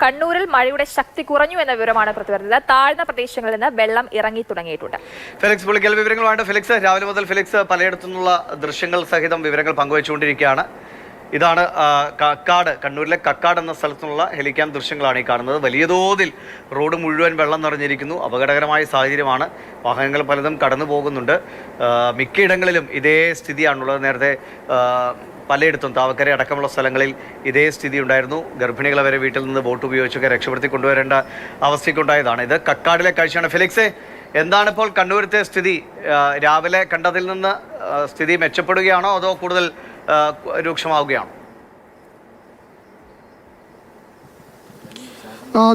കണ്ണൂരിൽ മഴയുടെ ശക്തി കുറഞ്ഞു എന്ന വിവരമാണ് പുറത്തുവരുന്നത് താഴ്ന്ന പ്രദേശങ്ങളിൽ നിന്ന് വെള്ളം ഇറങ്ങി തുടങ്ങിയിട്ടുണ്ട്. ഫെലിക്സ് പുള്ളിക്കൽ വിവരങ്ങളുമായിട്ട്. ഫെലിക്സ് രാവിലെ മുതൽ ഫെലിക്സ് പലയിടത്തു നിന്നുള്ള ദൃശ്യങ്ങൾ സഹിതം വിവരങ്ങൾ പങ്കുവച്ചുകൊണ്ടിരിക്കുകയാണ്. ഇതാണ് കക്കാട് കണ്ണൂരിലെ കക്കാട് എന്ന സ്ഥലത്തുള്ള ഹെലിക്യാം ദൃശ്യങ്ങളാണ് ഈ കാണുന്നത്. വലിയ തോതിൽ റോഡ് മുഴുവൻ വെള്ളം നിറഞ്ഞിരിക്കുന്നു. അപകടകരമായ സാഹചര്യമാണ്. വാഹനങ്ങൾ പലതും കടന്നു പോകുന്നുണ്ട് മിക്കയിടങ്ങളിലും ഇതേ സ്ഥിതിയാണുള്ളത്. നേരത്തെ പലയിടത്തും താവക്കര അടക്കമുള്ള സ്ഥലങ്ങളിൽ ഇതേ സ്ഥിതി ഉണ്ടായിരുന്നു. ഗർഭിണികളെ വരെ വീട്ടിൽ നിന്ന് ബോട്ട് ഉപയോഗിച്ചൊക്കെ രക്ഷപ്പെടുത്തി കൊണ്ടുവരേണ്ട അവസ്ഥയ്ക്കുണ്ടായതാണ്. ഇത് കക്കാടിലെ കാഴ്ചയാണ്. ഫിലിക്സ് എന്താണ് ഇപ്പോൾ കണ്ണൂരത്തെ സ്ഥിതി? രാവിലെ കണ്ടതിൽ നിന്ന് സ്ഥിതി മെച്ചപ്പെടുകയാണോ അതോ കൂടുതൽ രൂക്ഷമാവുകയാണോ?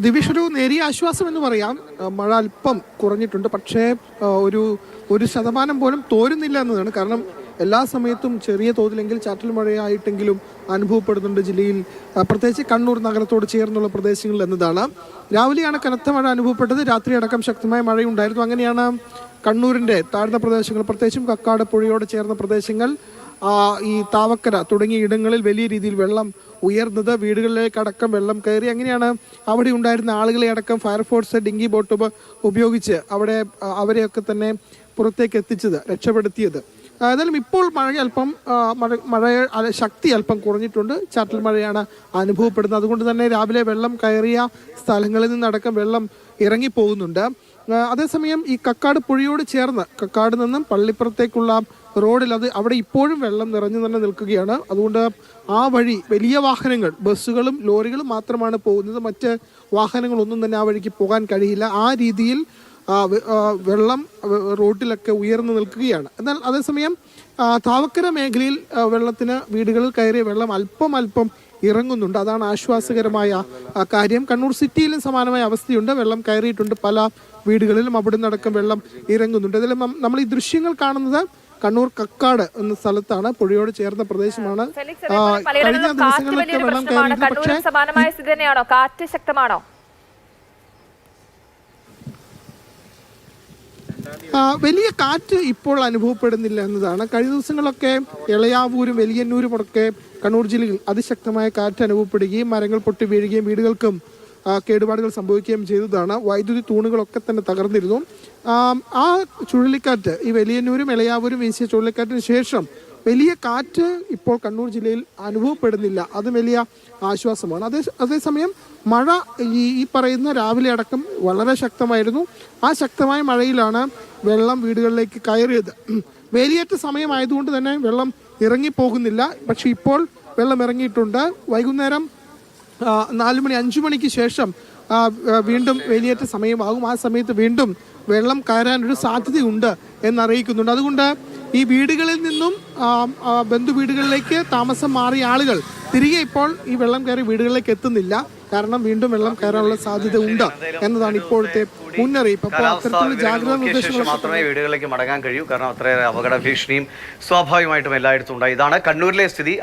ദിവിഷ് ഒരു നേരിയ ആശ്വാസം എന്ന് പറയാം. മഴ അല്പം കുറഞ്ഞിട്ടുണ്ട്. പക്ഷേ ഒരു ഒരു ശതമാനം പോലും തോരുന്നില്ല എന്നതാണ് കാരണം എല്ലാ സമയത്തും ചെറിയ തോതിലെങ്കിൽ ചാറ്റൽ മഴയായിട്ടെങ്കിലും അനുഭവപ്പെടുന്നുണ്ട് ജില്ലയിൽ. പ്രത്യേകിച്ച് കണ്ണൂർ നഗരത്തോട് ചേർന്നുള്ള പ്രദേശങ്ങളിൽ എന്നതാണ്. രാവിലെയാണ് കനത്ത മഴ അനുഭവപ്പെട്ടത്. രാത്രി അടക്കം ശക്തമായ മഴയുണ്ടായിരുന്നു. അങ്ങനെയാണ് കണ്ണൂരിന്റെ താഴ്ന്ന പ്രദേശങ്ങൾ പ്രത്യേകിച്ചും കക്കാട് പുഴയോട് ചേർന്ന പ്രദേശങ്ങൾ ഈ താവക്കര തുടങ്ങിയ ഇടങ്ങളിൽ വലിയ രീതിയിൽ വെള്ളം ഉയർന്നത് വീടുകളിലേക്ക് അടക്കം വെള്ളം കയറി. അങ്ങനെയാണ് അവിടെ ഉണ്ടായിരുന്ന ആളുകളെ അടക്കം ഫയർഫോഴ്സ് ഡിങ്കി ബോട്ട് ഉപയോഗിച്ച് അവിടെ അവരെയൊക്കെ തന്നെ പുറത്തേക്ക് എത്തിച്ചത് രക്ഷപ്പെടുത്തിയത്. ഏതായാലും ഇപ്പോൾ മഴ അല്പം മഴ മഴ ശക്തി അല്പം കുറഞ്ഞിട്ടുണ്ട്. ചാറ്റൽ മഴയാണ് അനുഭവപ്പെടുന്നത്. അതുകൊണ്ട് തന്നെ രാവിലെ വെള്ളം കയറിയ സ്ഥലങ്ങളിൽ നിന്നടക്കം വെള്ളം ഇറങ്ങിപ്പോകുന്നുണ്ട്. അതേസമയം ഈ കക്കാട് പുഴയോട് ചേർന്ന് കക്കാട് നിന്നും പള്ളിപ്പുറത്തേക്കുള്ള റോഡിൽ അത് അവിടെ ഇപ്പോഴും വെള്ളം നിറഞ്ഞു തന്നെ നിൽക്കുകയാണ്. അതുകൊണ്ട് ആ വഴി വലിയ വാഹനങ്ങൾ ബസ്സുകളും ലോറികളും മാത്രമാണ് പോകുന്നത്. മറ്റ് വാഹനങ്ങളൊന്നും തന്നെ ആ വഴിക്ക് പോകാൻ കഴിയില്ല. ആ രീതിയിൽ വെള്ളം റോട്ടിലൊക്കെ റോഡിലൊക്കെ ഉയർന്നു നിൽക്കുകയാണ്. എന്നാൽ അതേസമയം താവക്കര മേഖലയിൽ വെള്ളത്തിന് വീടുകളിൽ കയറിയ വെള്ളം അല്പം അല്പം ഇറങ്ങുന്നുണ്ട്. അതാണ് ആശ്വാസകരമായ കാര്യം. കണ്ണൂർ സിറ്റിയിലും സമാനമായ അവസ്ഥയുണ്ട്. വെള്ളം കയറിയിട്ടുണ്ട്. പല വീടുകളിലും അവിടെ നിന്നടക്കം വെള്ളം ഇറങ്ങുന്നുണ്ട്. ഇതിൽ നമ്മൾ ഈ ദൃശ്യങ്ങൾ കാണുന്നത് കണ്ണൂർ കക്കാട് എന്ന സ്ഥലത്താണ്. പുഴയോട് ചേർന്ന പ്രദേശമാണ്. കഴിഞ്ഞ ദിവസങ്ങളിലൊക്കെ വെള്ളം കയറിയിരുന്നു പക്ഷേ കാറ്റ് ശക്തമാണോ? വലിയ കാറ്റ് ഇപ്പോൾ അനുഭവപ്പെടുന്നില്ല എന്നതാണ്. കഴിഞ്ഞ ദിവസങ്ങളൊക്കെ ഇളയാവൂരും വലിയന്നൂരും ഒക്കെ കണ്ണൂർ ജില്ലയിൽ അതിശക്തമായ കാറ്റ് അനുഭവപ്പെടുകയും മരങ്ങൾ പൊട്ടി വീഴുകയും വീടുകൾക്കും കേടുപാടുകൾ സംഭവിക്കുകയും ചെയ്തതാണ്. വൈദ്യുതി തൂണുകളൊക്കെ തന്നെ തകർന്നിരുന്നു. ആ ചുഴലിക്കാറ്റ് ഈ വലിയന്നൂരും ഇളയാവൂരും വീശിയ ചുഴലിക്കാറ്റിന് ശേഷം വലിയ കാറ്റ് ഇപ്പോൾ കണ്ണൂർ ജില്ലയിൽ അനുഭവപ്പെടുന്നില്ല. അത് വലിയ ആശ്വാസമാണ്. അതേ അതേസമയം മഴ ഈ ഈ പറയുന്ന രാവിലെ അടക്കം വളരെ ശക്തമായിരുന്നു. ആ ശക്തമായ മഴയിലാണ് വെള്ളം വീടുകളിലേക്ക് കയറിയത്. വേലിയേറ്റ സമയമായതുകൊണ്ട് തന്നെ വെള്ളം ഇറങ്ങിപ്പോകുന്നില്ല. പക്ഷെ ഇപ്പോൾ വെള്ളം ഇറങ്ങിയിട്ടുണ്ട്. വൈകുന്നേരം നാലു മണി അഞ്ചു മണിക്ക് ശേഷം വീണ്ടും വേലിയേറ്റ സമയമാകും. ആ സമയത്ത് വീണ്ടും വെള്ളം കയറാനൊരു സാധ്യതയുണ്ട് എന്നറിയിക്കുന്നുണ്ട്. അതുകൊണ്ട് ഈ വീടുകളിൽ നിന്നും ബന്ധു വീടുകളിലേക്ക് താമസം മാറിയ ആളുകൾ തിരികെ ഇപ്പോൾ ഈ വെള്ളം കയറി വീടുകളിലേക്ക് എത്തുന്നില്ല. കാരണം വീണ്ടും വെള്ളം കയറാനുള്ള സാധ്യത ഉണ്ട് എന്നതാണ് ഇപ്പോഴത്തെ മുന്നറിയിപ്പ്. ശേഷം മാത്രമേ വീടുകളിലേക്ക് മടങ്ങാൻ കഴിയൂ. കാരണം അത്രയേറെ അപകട ഭീഷണിയും സ്വാഭാവികമായിട്ടും എല്ലായിടത്തും ഉണ്ടായി. ഇതാണ് കണ്ണൂരിലെ സ്ഥിതി.